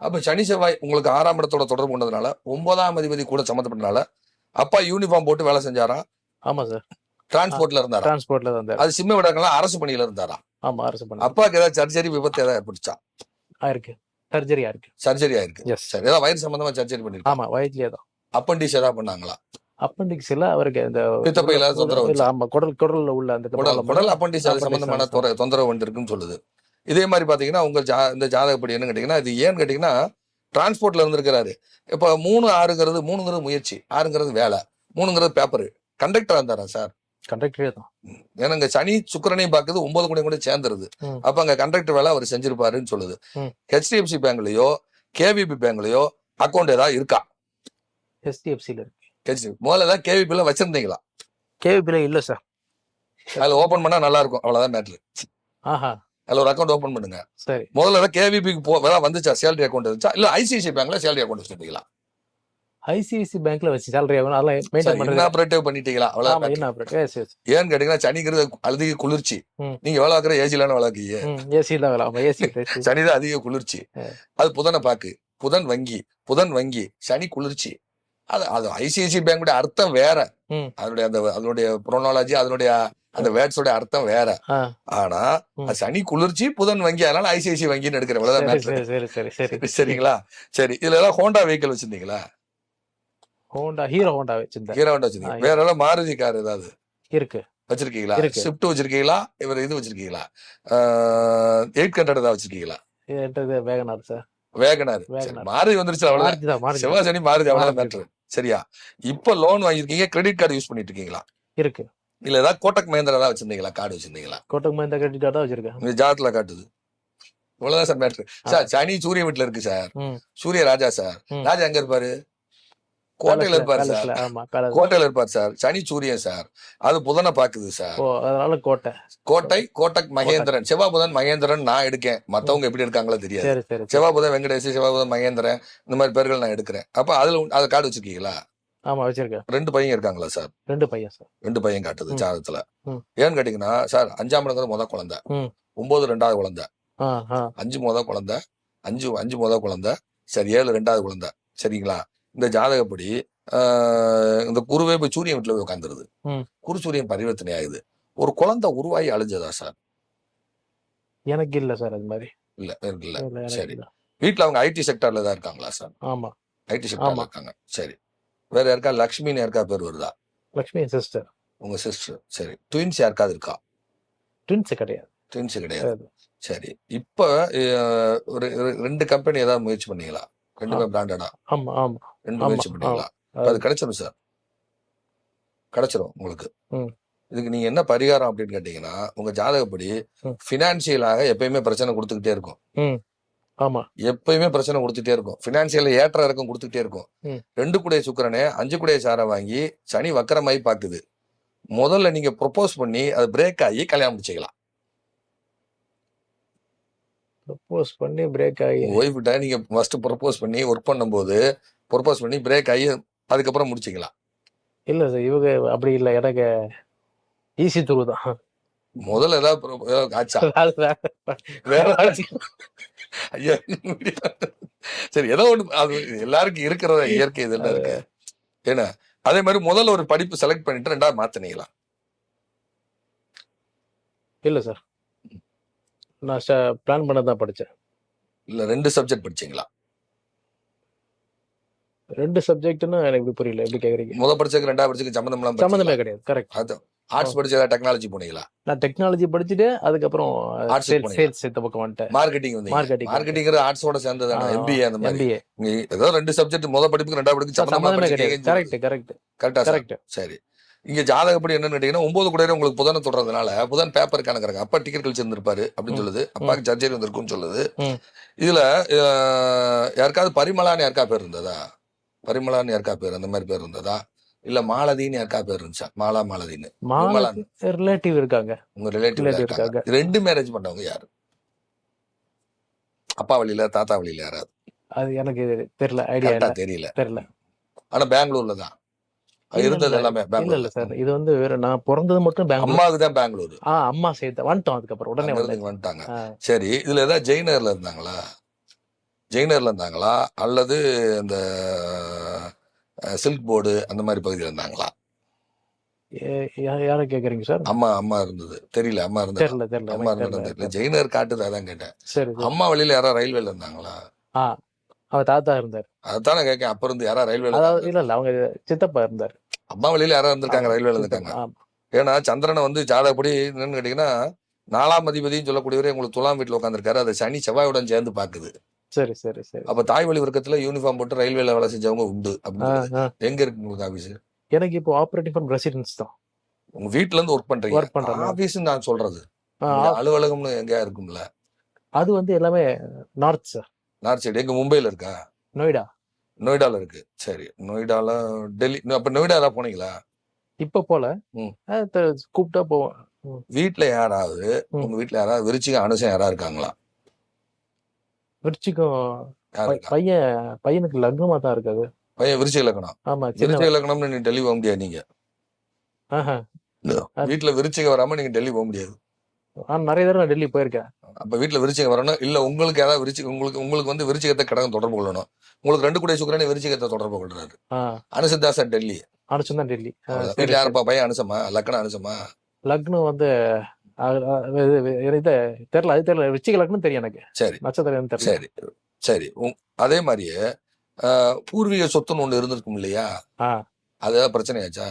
அப்ப சனி செவ்வாய் உங்களுக்கு ஆறாம் இடத்தோட தொடர்பு கொண்டதுனால ஒன்பதாம் அதிபதி கூட சம்மந்தப்பட்டனால அப்பா யூனிஃபார்ம் போட்டு வேலை செஞ்சாரா? ஆமா சார் டிரான்ஸ்போர்ட்ல இருந்தாரா? டிரான்ஸ்போர்ட்ல இருந்தாரு. அது சிம்ம விடங்கள்லாம் அரசு பணியில இருந்தாரா? ஆமா அரசு பண்ண அப்பாவுக்கு ஏதாவது சர்ஜரி விபத்து ஏதாவது ஏற்பட்டுச்சா? ஆயிருக்கு சர்ஜரி ஆயிருக்கு சர்ஜரி ஆயிருக்கு எஸ் சரி ஏதாவது வயிறு சம்பந்தமா சர்ஜரி பண்ணிருக்கா? ஆமா வயிற்றுலயே தான். அப்பண்டிஸ் ஏதாவது பண்ணாங்களா? அப்பண்டிக்ஸ் இல்ல அவருக்கு இந்த பித்தப்பையில தொந்தரவு இல்ல ஆமா குடல் குடல்ல உள்ள அந்த குடல் குடல் அப்பண்டிஸ் அது சம்பந்தமான தொந்தரவு வந்துருக்குன்னு சொல்லுது. இதே மாதிரி பாத்தீங்கன்னா உங்க ஜா இந்த ஜாதகப்படி என்ன கேட்டீங்கன்னா இது ஏன்னு கேட்டீங்கன்னா டிரான்ஸ்போர்ட்ல இருந்திருக்கிறாரு. இப்ப மூணு ஆறுங்கிறது மூணுங்கிறது முயற்சி ஆறுங்கிறது வேலை மூணுங்கிறது பேப்பர் கண்டக்டரா இருந்தாரா சார் கண்டக்டரே தான். ஏன்னா இங்க சனி சுக்கிரனையும் பாக்குது ஒன்பது கூட கூட சேர்ந்துருது. அப்ப அங்க கண்டக்டர் வேலை அவர் செஞ்சிருப்பாருன்னு சொல்லுது. ஹெச்டிஎஃப்சி பேங்க்லயோ கேவிபி பேங்க்லயோ அக்கௌண்ட் ஏதாவது இருக்கா? எஸ்டிஎஃப்சில இருக்கு. ஹெச்டிஎஃப் முதல்ல ஏதாவது கேவிபில வச்சிருந்தீங்களா? கேவிபில இல்ல சார் அதுல ஓபன் பண்ணா நல்லா இருக்கும். அவ்வளவுதான் மேட்ரு ஆஹா. அதுல ஒரு அக்கௌண்ட் ஓபன் பண்ணுங்க. சரி. முதல்ல கேவிபிக்கு போ வேலை வந்துச்சா? சேலரி அக்கௌண்ட் இருந்துச்சா? இல்ல ஐசிஐசி பேங்க்ல சேலரி அக்கௌண்ட் வச்சிருந்தீங்களா? ஐசிஐசி பேங்க்ல வச்சு சேலரி அதெல்லாம் மெயின்டைன் இன்னாபரேட்டிவ் பண்ணிட்டீங்களா? எஸ் ஏன்னு கேட்டீங்கன்னா சனிங்கிறது அதிக குளிர்ச்சி. நீங்க வேலை வைக்கிற ஏசிலான வேலை ஏசி தான் வேலை ஏசி சனிதான் அதிக குளிர்ச்சி. அது புதனை பாக்கு. புதன் வங்கி புதன் வங்கி சனி குளிர்ச்சி. அது அது ஐசிஐசி பேங்குடைய அர்த்தம் வேற. அதனுடைய அந்த அதனுடைய புரோனாலஜி அதனுடைய அந்த வேர்ட்ஸோட அர்த்தம் வேற. ஆனா சனி குளிர்ச்சி புதன் வங்கி அதனால ஐசிஐசி வங்கின்னு எடுக்கிற சரி அவ்வளவுதான் சரி matter. சரி சரி சரி சரிங்களா? சரி இதுல எல்லாம் ஹோண்டா வெஹிக்கிள் வச்சிருந்தீங்களா? ஹோண்டா ஹீரோ ஹோண்டா வச்சிருந்தேன். ஹீரோ ஹோண்டா வச்சிருக்கீங்க ஆ, வேற எல்லாம் மாருதி கார் ஏதாவது? இருக்கு. வச்சிருக்கீங்களா. ஸ்விஃப்ட் வச்சிருக்கீங்களா? இவர் இது வச்சிருக்கீங்களா? எயிட் ஹண்ட்ரட் ஏதாவது வச்சிருக்கீங்களா? Wagon R sir Wagon R. மாருதி வந்துருச்சு அவ்வளவுதான். செவ்வாய் சனி மாருதி அவ்வளவுதான் சரியா? இப்ப லோன் வாங்கியிருக்கீங்க கிரெடிட் கார்டு யூஸ் பண்ணிட்டு இருக்கீங்களா? இருக்கு. இல்ல ஏதாவது கோட்டக் மஹேந்திரா ஏதாவது வச்சிருந்தீங்களா? கார்டு வச்சிருந்தீங்களா? கோட்டக் மஹிந்தா கிரெடிட் கார்டு தான் வச்சிருக்கேன். இந்த ஜாதத்துல காட்டுது. இவ்வளவுதான் சார் மேட்ரு சார் சனி சூரிய வீட்டுல இருக்கு சார். சூரிய ராஜா சார். ராஜா எங்க இருப்பாரு? கோட்டையில இருப்பாரு சார். கோட்டையில இருப்பார் சார். சனி சூரியன் சார். அது புதனை பாக்குது சார். அதனால கோட்டை. கோட்டை கோட்டக் மகேந்திரன். செவ்வாய் புதன் மகேந்திரன் நான் எடுக்கேன். மத்தவங்க எப்படி இருக்காங்களோ தெரியாது. செவ்வாய் புதன் வெங்கடேஷ் செவ்வாய் புதன் மகேந்திரன் இந்த மாதிரி பேர்கள் நான் எடுக்கிறேன். அப்ப அதுல அது கார்டு வச்சிருக்கீங்களா? ஆமா வச்சிருக்கேன். ரெண்டு பையன் இருக்காங்களா சார்? ரெண்டு பையன் சார். ரெண்டு பையன் காட்டுது. ஜாதகத்துல. ஏன்னு கேட்டீங்கன்னா சார் அஞ்சாம் இடங்கிறது முத குழந்தை. ஒன்பது ரெண்டாவது குழந்தை. அஞ்சு முத குழந்தை அஞ்சு அஞ்சு முத குழந்தை சரி ஏழு ரெண்டாவது குழந்தை. சரிங்களா? இந்த ஜாதகப்படி இந்த குருவே போய் சூரியன் வீட்டுல போய் உட்காந்துருது. குரு சூரியன் பரிவர்த்தனை ஆகுது. ஒரு குழந்தை உருவாகி அழிஞ்சதா சார்? எனக்கு இல்ல சார் அது மாதிரி. இல்ல இல்ல, சரி. வீட்டுல அவங்க ஐடி செக்டர்ல தான் இருக்காங்களா சார்? ஆமா. ஐடி செக்டர்ல. இருக்காங்க. சரி. வேற யாருக்கா? லக்ஷ்மின்னு யாருக்கா பேர் வருதா? லக்ஷ்மி சிஸ்டர் உங்க சிஸ்டர் சரி. ட்வின்ஸ் யாருக்காவது இருக்கா? ட்வின்ஸ் கிடையாது. ட்வின்ஸ் கிடையாது. சரி. இப்ப ஒரு ரெண்டு கம்பெனி ஏதாவது முயற்சி பண்ணீங்களா? ரெண்டுமே பிராண்டடா ஆமா ஆமா. ரெண்டு முயற்சி பண்ணீங்களா? அது கிடைச்சிடும் சார் கிடைச்சிரும் உங்களுக்கு. இதுக்கு நீங்க என்ன பரிகாரம் அப்படின்னு கேட்டீங்கன்னா உங்க ஜாதகப்படி. பினான்சியலாக எப்பயுமே பிரச்சனை கொடுத்துக்கிட்டே இருக்கும். ஆமா. எப்பயுமே பிரச்சனை கொடுத்துட்டே இருக்கும். பினான்சியல் ஏற்ற இறக்கம் கொடுத்துக்கிட்டே இருக்கும். ரெண்டு கூடைய சுக்கிரனே அஞ்சு கூடைய சாரை வாங்கி சனி வக்கரமாயி பாக்குது. முதல்ல நீங்க ப்ரொபோஸ் பண்ணி அது பிரேக் ஆகி கல்யாணம் முடிச்சுக்கலாம். ப்ரப்போஸ் பண்ணி பிரேக் ஆகி. ஒய்ஃப்கிட்ட நீங்க ஃபர்ஸ்ட் ப்ரொபோஸ் பண்ணி ஒர்க் பண்ணும்போது ப்ரொபோஸ் பண்ணி பிரேக் ஆகி அதுக்கப்புறம் முடிச்சுக்கலாம். இல்ல சார் இவங்க அப்படி இல்ல. எனக்கு ஈஸி துரு தான். முதல்ல ஏதாவது ஆச்சா வேற-. ஐயா சரி ஏதோ ஒண்ணு அது எல்லாருக்கும் இருக்கிறத இயற்கை இதெல்லாம் இருக்கு? ஏன்னா அதே மாதிரி முதல்ல ஒரு படிப்பு செலக்ட் பண்ணிட்டு ரெண்டாவது மாத்தினீங்களா? இல்ல சார் நான் பிளான் பண்ண தான் படிச்சேன். இல்ல ரெண்டு சப்ஜெக்ட் படிச்சீங்களா? ரெண்டு சப்ஜெக்ட்னு எனக்கு புரியல எப்படி கேக்குறீங்க? முத படிச்சதுக்கு ரெண்டாவது படிச்சதுக்கு சம்மந்தம் சம்மந்தமே? கிடையாது கரெக்ட் அது ஆர்ட்ஸ் படிச்சதா டெக்னாலஜி போனீங்களா? நான் டெக்னாலஜி படிச்சுட்டு அதுக்கப்புறம் சேல்ஸ் இந்த பக்கம் வந்துட்டேன். மார்க்கெட்டிங் வந்து. மார்க்கெட்டிங் ஆர்ட்ஸோட சேர்ந்ததான எம்பிஏ அந்த மாதிரி. ஏதோ ரெண்டு சப்ஜெக்ட் முத படிப்புக்கு ரெண்டாவது படிப்புக்கு படிச்சிருக்கீங்கன்னு கரெக்ட் கரெக்ட் கரெக்டா சார்? கரெக்ட் சரி. இங்க ஜாதகப்படி என்னன்னு கேட்டீங்கன்னா ஒன்பது கூட உங்களுக்கு புதனை தொடர்றதுனால புதன் பேப்பர் கணக்குறாங்க அப்பா டிக்கெட் கழிச்சிருந்திருப்பாரு அப்படின்னு ம். சொல்லுது. அப்பாவுக்கு சர்ஜரி வந்திருக்கும்னு சொல்லுது. இதுல யாருக்காவது பரிமளான்னு யாருக்கா பேர் இருந்ததா? பரிமளான்னு யாருக்கா பேர்? அந்த மாதிரி பேர் இருந்ததா? இல்ல மாலதின்னு யாருக்கா பேர் இருந்துச்சா? மாலா மாலதின்னு. மாலா ரிலேட்டிவ் இருக்காங்க. உங்க ரிலேட்டிவ் இருக்காங்க. ரெண்டு மேரேஜ் பண்ணவங்க யாரு? அப்பா வழியில தாத்தா வழியில யாராவது? அது எனக்கு தெரியல ஐடியா தெரியல. தெரியல. ஆனா பெங்களூர்ல தான். இருந்தது. எல்லாமே இல்ல இல்ல சார். இது வந்து வேற நான் பிறந்தது மட்டும் பெங்களூர். அம்மாவுக்கு தான் பெங்களூர். ஆ அம்மா சேர்த்து வந்துட்டோம் அதுக்கப்புறம் உடனே வந்துட்டாங்க. சரி இதுல ஏதாவது ஜெயினர்ல இருந்தாங்களா? ஜெயினர்ல இருந்தாங்களா? அல்லது இந்த சில்க் போர்டு அந்த மாதிரி பகுதியில் இருந்தாங்களா? யாரை கேக்குறீங்க சார்? அம்மா அம்மா இருந்தது. தெரியல அம்மா இருந்தது தெரியல தெரியல அம்மா இருந்தது இல்ல ஜெயினர் காட்டுது அதான் கேட்டேன். சரி. அம்மா வழியில யாரா ரயில்வேல இருந்தாங்களா? அவ தாத்தா இருந்தார். அதானே கேட்கேன் அப்ப இருந்து யாரா ரயில்வேல அதாவது இல்ல இல்ல அவங்க சித்தப்பா இருந்தார். அம்மா வழியில யாரா இருந்திருக்காங்க ரயில்வேல. இருந்திருக்காங்க. ஏன்னா சந்திரனை வந்து ஜாதகப்படி என்னன்னு கேட்டீங்கன்னா நாலாம் அதிபதினு சொல்லக்கூடியவரே உங்களுக்கு துலாம் வீட்டுல உட்காந்துருக்காரு அதை சனி செவ்வாயுடன் சேர்ந்து பாக்குது சரி சரி சரி அப்ப தாய் வழி வர்க்கத்துல யூனிஃபார்ம் போட்டு ரயில்வேல வேலை செஞ்சவங்க உண்டு அப்படின்னு. எங்க இருக்கு உங்களுக்கு ஆபீஸ் எனக்கு இப்போ ஆப்ரேட்டிங் ஃப்ரம் ரெசிடென்ஸ் தான். உங்க வீட்ல இருந்து ஒர்க் பண்றீங்க? Work பண்றேன். ஆபீஸ் நான் சொல்றது. அலுவலகம்னு எங்க இருக்கும்ல? அது வந்து எல்லாமே நார்த் சார் நார்த் சைடு எங்க மும்பைல இருக்கா? நொய்டா. நொய்டால இருக்கு. சரி. நொய்டால டெல்லி. அப்ப நொய்டால போனீங்களா? இப்ப போல. கூப்பிட்டா போவோம். வீட்ல யாராவது. உங்க வீட்ல யாராவது விருச்சிக அனுசம் யாரா இருக்காங்களா? இருக்கா? பையன் பையனுக்கு லக்னமா தான் இருக்காது. பையன் விருச்சிக இலக்கணம் ஆமா விருச்சிக இலக்கணம்னு நீ டெல்லி போக முடியாது நீங்க. ஆஹா. அது- வீட்ல விருச்சிக வராம நீங்க டெல்லி போக முடியாது. நிறைய தடவை நான் டெல்லி போயிருக்கேன். அப்ப வீட்ல விருச்சிகம் வரணும் இல்ல உங்களுக்கு யாராவது விருச்சிக உங்களுக்கு உங்களுக்கு வந்து விருச்சிகத்தை கடகம் தொடர்பு கொள்ளணும். உங்களுக்கு ரெண்டு கூடிய சுக்கரனே விருச்சிகத்தை தொடர்பு கொள்றாரு. சார் டெல்லி. அனுசம் தான் டெல்லி. யாருப்பா பையன் அனுசமா? லக்கணம் அனுசமா? லக்னம் வந்து இது- தெரியல அது தெரியல. விச்சிக லக்னம் தெரியும் எனக்கு. சரி. நட்சத்திரம் தெரியல. சரி. சரி. அதே மாதிரியே பூர்வீக சொத்துன்னு ஒண்ணு இருந்திருக்கும் இல்லையா. அது பிரச்சனையாச்சா?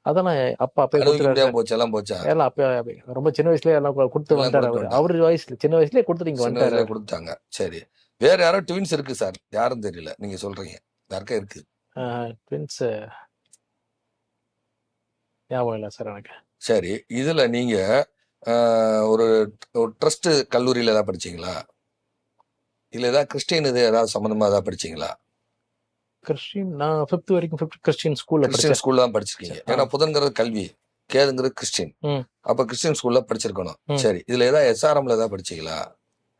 அதெல்லாம் அப்பா அப்பே அனுபவிக்க கொடுத்துட்டாரு. முடியாம போச்சு? எல்லாம் போச்சா? எல்லாம் அப்ப ரொம்ப சின்ன வயசுலயே எல்லாம் கொடுத்து கொடுத்து அவரு. அவர் வயசுல சின்ன வயசுலயே சின்ன வந்துட்டாரு வயசுல கொடுத்தாங்க சரி. வேற யாரோ ட்வின்ஸ் இருக்கு சார். யாரும் தெரியல. நீங்க சொல்றீங்க. யாருக்கா இருக்கு? ட்வின்ஸ். ஞாபகம் இல்லை சார் எனக்கு. சரி. இதுல நீங்க ஆஹ், ஒரு ட்ரஸ்ட் கல்லூரியில ஏதாவது படிச்சீங்களா? இல்ல ஏதாவது கிறிஸ்டியன் இது ஏதாவது சம்பந்தமா ஏதாவது படிச்சீங்களா? கிறிஸ்டின் நான் ஃபிஃப்த் வரைக்கும் ஃபிஃப்த் கிறிஸ்டின் ஸ்கூல்ல படிச்சேன். ஸ்கூல்ல தான் படிச்சிருக்கீங்க. ஏன்னா புதன்கிறது கல்வி கேதுங்கிறது கிறிஸ்டின். அப்ப கிறிஸ்டியன் ஸ்கூல்ல படிச்சிருக்கணும். சரி இதுல ஏதாவது எஸ்ஆர்எம்ல ஏதாவது படிச்சீங்களா?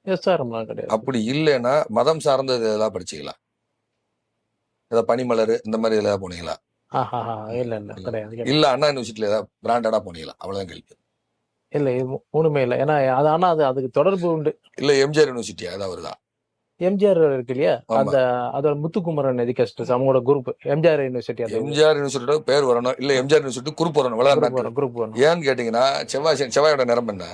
எஸ்ஆர்எம்லாம் கிடையாது. அப்படி இல்லைன்னா மதம் சார்ந்தது ஏதாவது படிச்சீங்களா? ஏதாவது பனிமலர் இந்த மாதிரி இதுல ஏதாவது போனீங்களா இல்ல இல்ல கிடையாது. இல்ல அண்ணா யூனிவர்சிட்டியில ஏதாவது பிராண்டடா போனீங்களா? அவ்வளவுதான் கேள்வி. இல்ல இது மூ- மூணுமே இல்லை. ஏன்னா அது ஆனா அது அதுக்கு தொடர்பு உண்டு. இல்ல எம்ஜிஆர் யூனிவர்சிட்டியா ஏதாவது வருதா எம்ஜிஆர் இருக்கு இல்லையா? ஆமா. அந்த அதோட முத்துக்குமரன் எஜுகேஷன் அவங்களோட குரூப் எம்ஜிஆர் யூனிவர்சிட்டி அந்த எம்ஜிஆர் யூனிவர்சிட்டியோட பேர் வரணும். இல்ல எம்ஜிஆர் யூனிவர்சிட்டி குரூப் வரணும். இவ்வளவு குரூப் வரும் ஏன்னு கேட்டீங்கன்னா செவ்வாய் சனி- செவ்வாயோட நிறம் என்ன?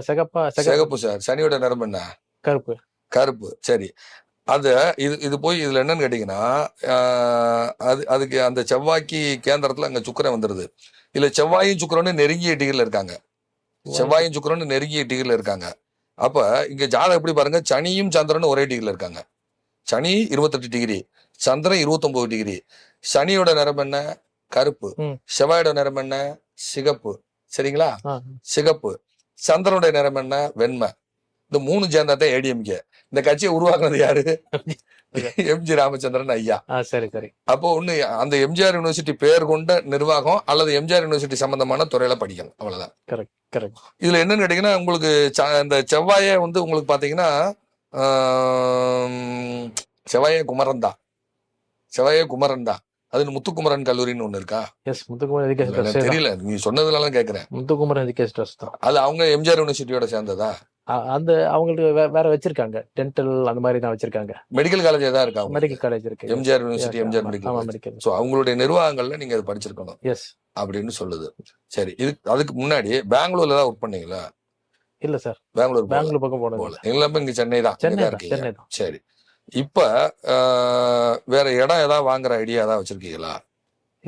சிகப்பு சிகப்பு சார். சனியோட நிறம் என்ன? கருப்பு. கருப்பு. சரி. அது இது இது போய் இதுல என்னன்னு கேட்டீங்கன்னா ஆஹ், அது அதுக்கு அந்த செவ்வாய்க்கு கேந்திரத்துல அங்க சுக்கிரன் வந்துருது. இல்ல செவ்வாயும் சுக்கிரனும் நெருங்கிய டிகிரில இருக்காங்க. செவ்வாயும் சுக்கிரனும் நெருங்கிய டிகிரில இருக்காங்க. அப்ப இங்க ஜாதகம் எப்படி பாருங்க? சனியும் சந்திரனும் ஒரே டிகிரில இருக்காங்க. சனி இருபத்தெட்டு டிகிரி சந்திரன் இருபத்தொன்பது டிகிரி. சனியோட நிறம் என்ன? கருப்பு. செவ்வாயோட நிறம் என்ன? சிகப்பு. சரிங்களா? சிகப்பு. சந்திரனுடைய நிறம் என்ன? வெண்மை. இந்த மூணு சேர்ந்தா தான் ஏடிஎம்கே இந்த கட்சியை உருவாக்குனது யாரு? எம்ஜி ராமச்சந்திரன் ஐயா. சரி சரி. அப்போ ஒண்ணு அந்த எம்ஜிஆர் யூனிவர்சிட்டி பேர் கொண்ட நிர்வாகம் அல்லது எம்ஜிஆர் யூனிவர்சிட்டி சம்பந்தமான துறையில படிக்கணும் அவ்வளவுதான். கரெக்ட் கரெக்ட் இதுல என்னன்னு கேட்டீங்கன்னா உங்களுக்கு இந்த செவ்வாயே வந்து உங்களுக்கு பாத்தீங்கன்னா செவ்வாயே குமரன் தான். செவ்வாயே குமரன் தான். அது முத்துக்குமரன் கல்லூரின்னு ஒண்ணு இருக்கா? எஸ் முத்துக்குமரன் எஜுகேஷன் தெரியல. நீ சொன்னதுனால கேக்குறேன். முத்துக்குமரன் எஜுகேஷன் ட்ரஸ்ட் தான்? அது அவங்க எம்ஜிஆர் யூனிவர்சிட்டியோட சேர்ந்ததா? அந்த அவங்களுக்கு வேற வச்சிருக்காங்க. டென்டல் அந்த மாதிரி தான் வச்சிருக்காங்க. மெடிக்கல் காலேஜ் ஏதாவது இருக்கா? மெடிக்கல் காலேஜ் இருக்கு MGR university MGR medical medical so அவங்களுடைய நிர்வாகங்கள்ல நீங்க அது படிச்சிருக்கணும். எஸ் அப்படின்னு சொல்லுது. சரி இது அதுக்கு முன்னாடி பெங்களூர்ல தான் ஒர்க் பண்ணீங்களா? இல்ல சார் பெங்களூர் பெங்களூர் பக்கம் போனது போல எல்லாமே இங்க சென்னை தான். சென்னை சென்னை தான். சரி. இப்ப வேற இடம் ஏதாவது வாங்குற ஐடியா ஏதாவது வச்சிருக்கீங்களா?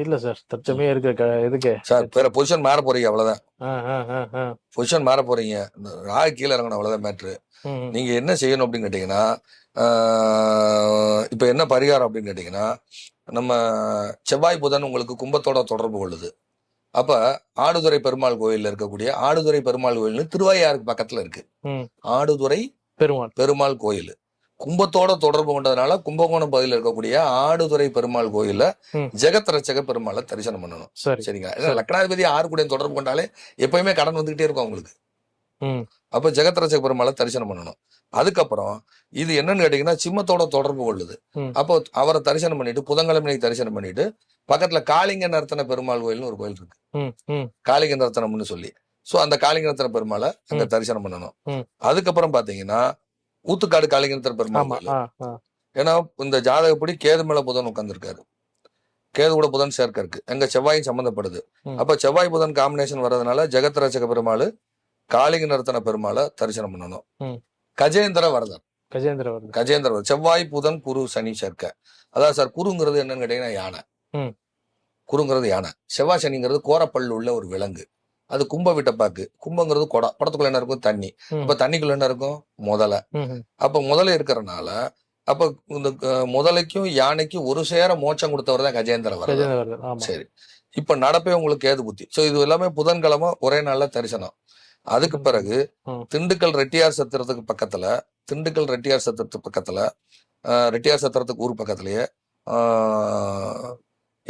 இல்ல சார் தற்சமயம் இருக்க இதுக்கு. சார் வேற பொசிஷன் மாற போறீங்க அவ்வளவுதான். பொசிஷன் மாற போறீங்க. ராகு கீழே இறங்கணும் அவ்வளவுதான் மேட்ரு. நீங்க என்ன செய்யணும் அப்படின்னு கேட்டீங்கன்னா இப்ப என்ன பரிகாரம் அப்படின்னு கேட்டீங்கன்னா நம்ம செவ்வாய் புதன் உங்களுக்கு கும்பத்தோட தொடர்பு கொள்ளுது. அப்ப ஆடுதுறை பெருமாள் கோயில்ல இருக்கக்கூடிய ஆடுதுறை பெருமாள் கோயில்னு திருவாயாருக்கு பக்கத்துல இருக்கு. ஆடுதுறை பெருமாள். பெருமாள் கோயில். கும்பத்தோட தொடர்பு கொண்டதுனால கும்பகோணம் பகுதியில் இருக்கக்கூடிய ஆடுதுறை பெருமாள் கோயில்ல. ஜெகத் ரட்சக பெருமாளை தரிசனம் பண்ணணும். சரி. சரிங்களா? லக்னாதிபதி ஆறு கூட தொடர்பு கொண்டாலே எப்பயுமே கடன் வந்துகிட்டே இருக்கும் அவங்களுக்கு. அப்ப ஜெகத் ரட்சக பெருமாளை தரிசனம் பண்ணணும். அதுக்கப்புறம் இது என்னன்னு கேட்டீங்கன்னா சிம்மத்தோட தொடர்பு கொள்ளுது. அப்போ அவரை தரிசனம் பண்ணிட்டு புதன்கிழமை தரிசனம் பண்ணிட்டு பக்கத்துல காளிங்க நர்த்தன பெருமாள் கோயில்னு ஒரு கோயில் இருக்கு. காளிங்க நர்த்தனம்னு சொல்லி. சோ அந்த காளிங்க நர்த்தன பெருமாளை அங்க தரிசனம் பண்ணணும். அதுக்கப்புறம் பாத்தீங்கன்னா ஊத்துக்காடு காளிங்க நர்த்தன பெருமாள் ஏன்னா இந்த ஜாதகப்படி கேது மேல புதன் உட்கார்ந்திருக்காரு. கேது கூட புதன் சேர்க்க இருக்கு. எங்க செவ்வாயும் சம்மந்தப்படுது. அப்ப செவ்வாய் புதன் காம்பினேஷன் வர்றதுனால ஜெகத் ரட்சக பெருமாள் காளிங்க நர்த்தன பெருமாளை தரிசனம் பண்ணணும். கஜேந்திர வரதன் கஜேந்திர கஜேந்திர செவ்வாய் புதன் குரு சனி சேர்க்க. அதாவது சார் குருங்கிறது என்னன்னு கேட்டீங்கன்னா யானை. குருங்கிறது யானை. செவ்வாய் சனிங்கிறது கோரப்பல்லு உள்ள ஒரு விலங்கு. அது கும்ப விட்டப்பாக்கு கும்பங்கிறது கொடை குடத்துக்குள்ள என்ன இருக்கும்? தண்ணி. அப்ப தண்ணிக்குள்ள என்ன இருக்கும்? முதலை. அப்ப முதல்ல இருக்கிறனால அப்ப இந்த முதலைக்கும் யானைக்கும் ஒரு சேர மோட்சம் கொடுத்தவர் தான் கஜேந்திர வரதன் கஜேந்திர வருது ஆமா. சரி. இப்ப நடப்பே உங்களுக்கு கேது புத்தி? சோ இது எல்லாமே புதன்கிழமை ஒரே நாள்ல தரிசனம். அதுக்கு. பிறகு. திண்டுக்கல் ரெட்டியார் சத்திரத்துக்கு பக்கத்துல திண்டுக்கல் ரெட்டியார் சத்திரத்துக்கு பக்கத்துல ரெட்டியார் சத்திரத்துக்கு ஊர் பக்கத்துலயே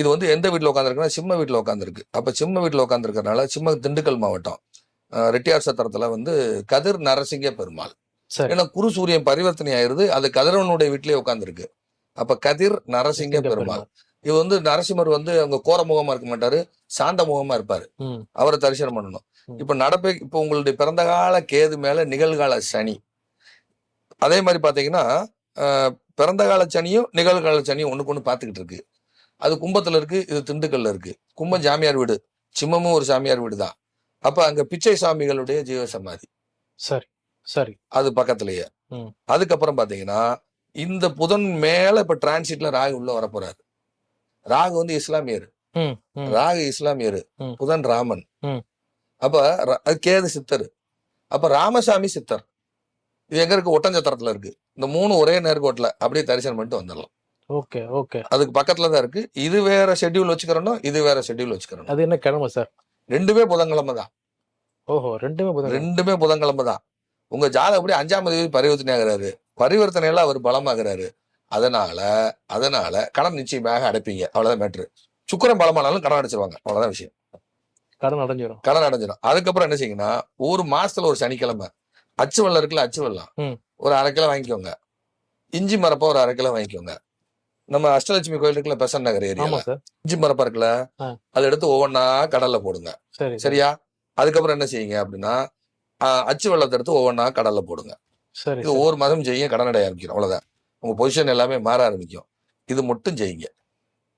இது வந்து எந்த வீட்டுல உட்காந்துருக்குன்னா சிம்ம வீட்டுல உட்காந்துருக்கு அப்ப சிம்ம வீட்டுல உட்காந்துருக்கறனால சிம்ம திண்டுக்கல் மாவட்டம். ரெட்டியார் சத்திரத்துல வந்து கதிர் நரசிங்க பெருமாள். ஏன்னா குரு சூரியன் பரிவர்த்தனை ஆயிருது அது கதிரவனுடைய வீட்டிலேயே உட்காந்துருக்கு அப்ப கதிர் நரசிங்க சிங்க பெருமாள். இது வந்து நரசிம்மர் வந்து அவங்க கோர முகமா இருக்க மாட்டாரு சாந்த முகமா இருப்பாரு. அவரை தரிசனம் பண்ணணும். இப்ப நடப்பை இப்ப உங்களுடைய பிறந்த கால கேது மேல நிகழ்கால சனி. அதே மாதிரி பாத்தீங்கன்னா பிறந்த கால சனியும் நிகழ்கால சனியும் ஒண்ணுக்கு ஒண்ணு பாத்துக்கிட்டு இருக்கு. அது கும்பத்துல இருக்கு இது திண்டுக்கல்ல இருக்கு. கும்பம் ஜாமியார் வீடு. சிம்மமும் ஒரு சாமியார் வீடு தான் அப்ப அங்க பிச்சை சாமிகளுடைய ஜீவ சமாதி சரி சரி. அது பக்கத்துலயே. அதுக்கப்புறம் பாத்தீங்கன்னா இந்த புதன் மேல இப்ப டிரான்சிட்ல ராகு உள்ள வர போறாரு ராகு வந்து இஸ்லாமியர் ராகு இஸ்லாமியர். புதன் ராமன். அப்ப கேது சித்தர். அப்ப ராமசாமி சித்தர். இது எங்க இருக்கு? ஒட்டஞ்சத்திரத்துல இருக்கு. இந்த மூணு ஒரே நேர்கோட்டில் அப்படியே தரிசனம் பண்ணிட்டு வந்துடலாம். Okay okay. அதுக்கு பக்கத்துல தான் இருக்கு. இது வேற ஷெட்யூல் வச்சுக்கிறோம் இது வேற ஷெட்யூல் வச்சுக்கிறோம். அது என்ன கிழமை சார்? ரெண்டுமே புதன்கிழமை தான். ஓஹோ ரெண்டுமே புதன் ரெண்டுமே புதன்கிழமை தான். உங்க ஜாதகம் அப்படி அஞ்சாம் தேதி பரிவர்த்தனை ஆகுறாரு பரிவர்த்தனையில அவர் பலமாகிறாரு. அதனால அதனால கடன் நிச்சயமாக அடைப்பீங்க. அவ்வளவுதான் மேட்ரு சுக்கரன் பலமானாலும் கடன் அடைச்சிருவாங்க. அவ்வளவுதான் விஷயம். கடன் அடைஞ்சிரும். கடன் அடைஞ்சிடும் அதுக்கப்புறம் என்ன செய்யுங்கன்னா ஒரு மாசத்துல ஒரு சனிக்கிழமை. அச்சு வெள்ளம் இருக்குல்ல அச்சு வெள்ளம். ஒரு அரை கிலோ வாங்கிக்கோங்க. இஞ்சி மரப்பா ஒரு அரை கிலோ வாங்கிக்கோங்க. நம்ம அஷ்டலட்சுமி கோயில் இருக்குல்ல பெசன் நகர் ஏரியா இஞ்சி மரப்பா இருக்குல்ல. அதை எடுத்து ஒவ்வொன்றா கடல்ல போடுங்க. சரி சரி. சரியா? அதுக்கப்புறம் என்ன செய்யுங்க அப்படின்னா அச்சு வெள்ளத்தை எடுத்து ஒவ்வொன்றா கடல்ல போடுங்க. இது ஒவ்வொரு மாதம் செய்யுங்க கடன் அடைய ஆரம்பிக்கிறோம் அவ்வளவுதான். உங்க பொசிஷன் எல்லாமே மாற ஆரம்பிக்கும். இது மட்டும் செய்யுங்க.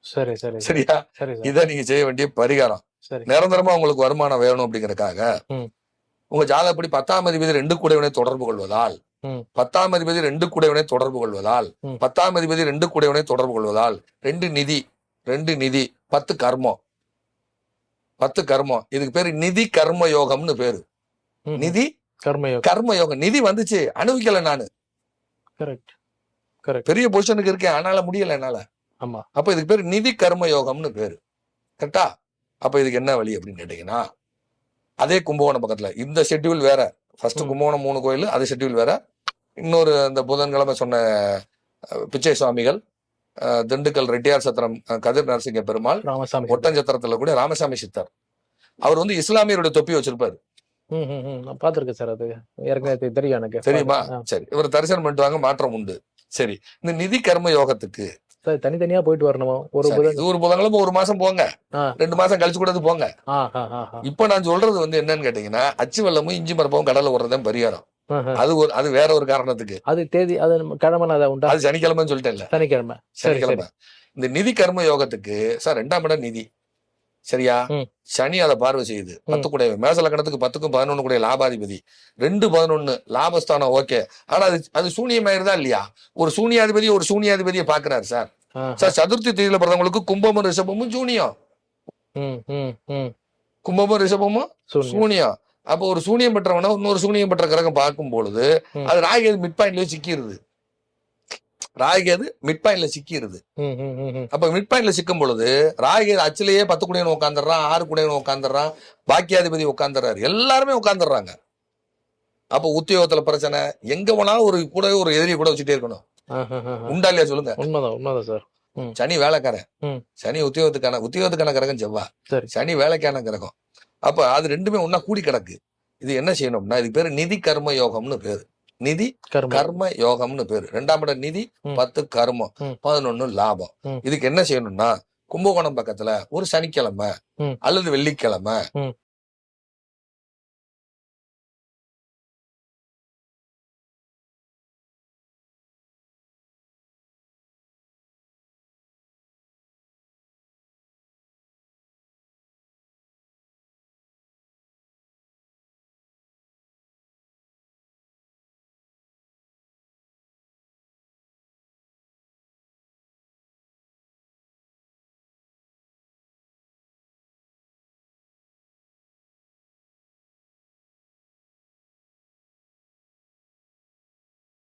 சரி சரி சரி. சரியா? சரி சார். இதை நீங்க செய்ய வேண்டிய பரிகாரம். நிரந்தரமா உங்களுக்கு வருமானம் வேணும் அப்படிங்கறதுக்காக ம். உங்க ஜாதகப்படி பத்தாம் அதிபதி ரெண்டு கூடையவனை தொடர்பு கொள்வதால். பத்தாம் அதிபதி ரெண்டு கூடையவனை தொடர்பு கொள்வதால். பத்தாம் அதிபதி ரெண்டு கூடையவனை தொடர்பு கொள்வதால் ரெண்டு நிதி ரெண்டு நிதி பத்து கர்மம். பத்து கர்மம். இதுக்கு பேரு நிதி கர்ம யோகம்னு பேரு. நிதி கர்மயோகம் கர்ம யோகம். நிதி வந்துச்சு. அனுபவிக்கல நானு. கரெக்ட். கரெக்ட். பெரிய பொசிஷனுக்கு இருக்கேன். ஆனால முடியல என்னால. ஆமா. அப்ப இதுக்கு பேரு நிதி கர்ம யோகம்னு பேரு. கரெக்டா? அப்ப இதுக்கு என்ன வழி அப்படின்னு கேட்டீங்கன்னா அதே கும்பகோணம் பக்கத்துல. இந்த ஷெட்யூல் வேற. ஃபர்ஸ்ட். கும்பகோணம் மூணு கோயில் அது ஷெட்யூல் வேற. இன்னொரு அந்த புதன்கிழமை சொன்ன பிச்சை சுவாமிகள் திண்டுக்கல் ரெட்டியார் சத்திரம் கதிர் நரசிங்க பெருமாள் ராமசாமி ஒட்டஞ்சத்திரத்துல கூட ராமசாமி சித்தர். அவர் வந்து இஸ்லாமியருடைய தொப்பி வச்சிருப்பாரு. பார்த்திருக்கேன் சார் அது. ஏற்கனவே தெரியும் எனக்கு. தெரியுமா. சரி. இவர் தரிசனம் பண்ணிட்டு வாங்க மாற்றம் உண்டு. சரி. இந்த நிதி கர்ம யோகத்துக்கு. சார் தனித்தனியா போயிட்டு வரணுமா? ஒரு ஒரு புதன்கிழமை ஒரு மாசம் போங்க. ரெண்டு மாசம் கழிச்சு கூட இது போங்க. இப்ப நான் சொல்றது வந்து என்னன்னு கேட்டீங்கன்னா அச்சு வெள்ளமும் இஞ்சி மரப்பவும் கடல்ல விடுறதுதான் பரிகாரம். அது ஒரு அது வேற ஒரு காரணத்துக்கு. அது தேதி அது கிழமை அதை உண்டா? அது சனிக்கிழமைன்னு சொல்லிட்டேன்ல. சனிக்கிழமை. சனிக்கிழமை. இந்த நிதி கர்ம யோகத்துக்கு சார் ரெண்டாம் இடம் நிதி. சரியா. சனி அதை பார்வை செய்யுது. பத்து கூடைய மேச லக்கணத்துக்கு பத்துக்கும் பதினொன்னு கூடிய லாபாதிபதி. ரெண்டு பதினொன்னு லாபஸ்தானம் ஓகே. ஆனா அது அது சூனியமாயிருதா இல்லையா? ஒரு சூனியாதிபதி ஒரு சூனியாதிபதியை பாக்குறாரு சார். சார் சதுர்த்தி தேதியில பிறந்தவங்களுக்கு கும்பமும் ரிஷபமும் சூனியம். கும்பமும் ரிஷபமும் சூன்யம். அப்போ ஒரு சூனியம் பெற்றவன இன்னொரு சூனியம் பெற்ற கிரகம் பார்க்கும் பொழுது. அது ராகேது மிட் பாயிண்ட்லயே சிக்கிருது. ராகேது மிட் பாயிண்ட்ல ம். அப்ப மிட் பாயிண்ட்ல சிக்கும் பொழுது ராகேது அச்சிலேயே பத்து குடையன் உட்காந்துடுறான் ஆறு குடையன் உட்காந்துடுறான் பாக்கியாதிபதி உட்காந்துடுறாரு எல்லாருமே உட்காந்துடுறாங்க அப்ப உத்தியோகத்துல பிரச்சனை எங்க போனாலும் ஒரு கூட ஒரு எதிரியை கூட வச்சுட்டே இருக்கணும். உண்டா இல்லையா சொல்லுங்க? உண்மைதான் உண்மைதான் சார். சனி வேலைக்காரன். சனி உத்தியோகத்துக்கான உத்தியோகத்துக்கான கிரகம் செவ்வா. சனி வேலைக்கான கிரகம். அப்ப அது ரெண்டுமே ஒண்ணா கூடி கிடக்கு இது என்ன செய்யணும்னா இது பேரு நிதி கர்ம யோகம்னு பேரு நிதி கர்ம யோகம்னு பேரு ரெண்டாம் இடம் நிதி. பத்து கர்மம். பதினொன்னு லாபம். இதுக்கு என்ன செய்யணும்னா கும்பகோணம் பக்கத்துல ஒரு சனிக்கிழமை. அல்லது வெள்ளிக்கிழமை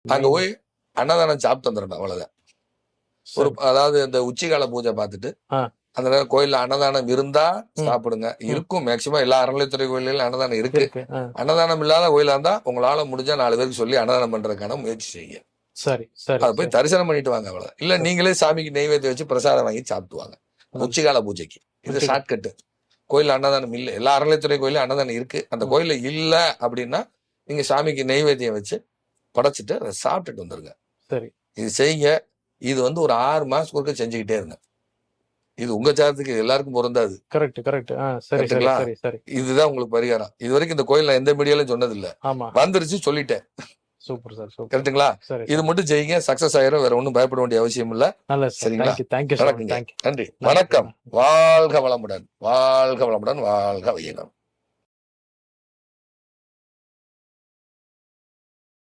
அங்க போய் அன்னதானம் சாப்பிட்டு வந்துடணும் அவ்வளவுதான். ஒரு அதாவது இந்த உச்சிகால பூஜை பார்த்துட்டு. அந்த நேரம் கோயில்ல அன்னதானம் இருந்தா. சாப்பிடுங்க. இருக்கும் மேக்சிமம் எல்லா அறநிலைத்துறை கோயில்லையும் அன்னதானம் இருக்கு. அன்னதானம் இல்லாத கோயிலா இருந்தா உங்களால முடிஞ்சா நாலு பேருக்கு சொல்லி அன்னதானம் பண்றதுக்கான முயற்சி செய்யுங்க. சரி சரி அதை போய் தரிசனம் பண்ணிட்டு வாங்க அவ்வளவு. இல்ல நீங்களே சாமிக்கு நெய்வேத்தியம் வச்சு பிரசாதம் வாங்கி சாப்பிட்டு வாங்க. ம். உச்சிகால பூஜைக்கு. இது. ஷார்ட்கட் கோயில் அன்னதானம் இல்ல. எல்லா அறநிலைத்துறை கோயிலும் அன்னதானம் இருக்கு. அந்த ம். கோயில்ல இல்ல அப்படின்னா நீங்க சாமிக்கு நெய்வேத்தியம் வச்சு படைச்சிட்டு அதை சாப்பிட்டுட்டு வந்துருங்க. சரி. இது செய்யுங்க. இது வந்து ஒரு ஆறு மாசத்துக்கு ஒருக்க செஞ்சுக்கிட்டே இருங்க. இது உங்க ஜாதத்துக்கு எல்லாருக்கும் பொருந்தாது. Correct correct. சரி சரி இதுதான் உங்களுக்கு பரிகாரம். இது வரைக்கும் இந்த கோயில் நான் எந்த மீடியாலும் சொன்னது இல்ல வந்துருச்சு சொல்லிட்டேன். Super sir super. கரெக்ட்டுங்களா இது மட்டும் செய்யுங்க. சக்சஸ் ஆயிரும். வேற ஒண்ணும் பயப்பட வேண்டிய அவசியம் இல்ல. சரிங்களா? நன்றி. வணக்கம். வாழ்க வளமுடன். வாழ்க வளமுடன். வாழ்க வையகம்